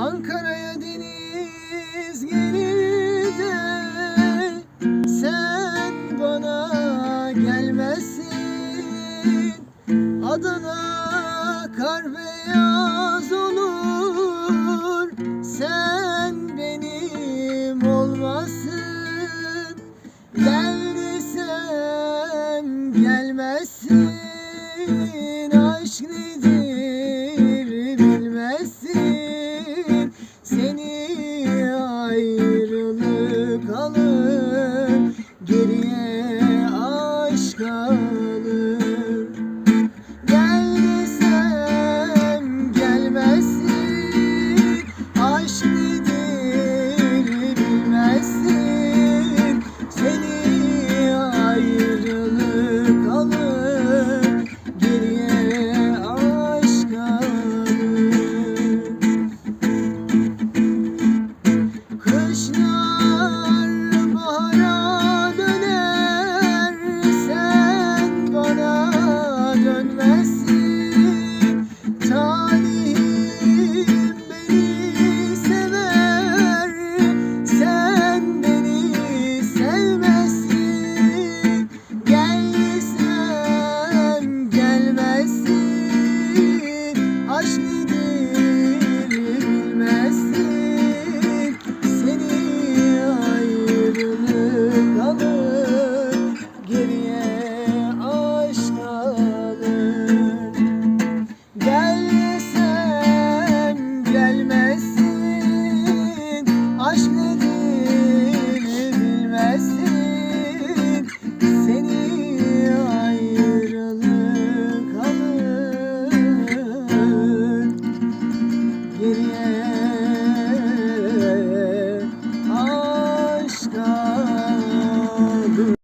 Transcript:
Ankara'ya deniz gelir Sen bana gelmezsin. Adana kar beyaz olur. Sen benim olmazsın Gel desem gelmezsin. Aşk nedir? aşk dediğini bilmezsin Seni ayrılık alır. Geriye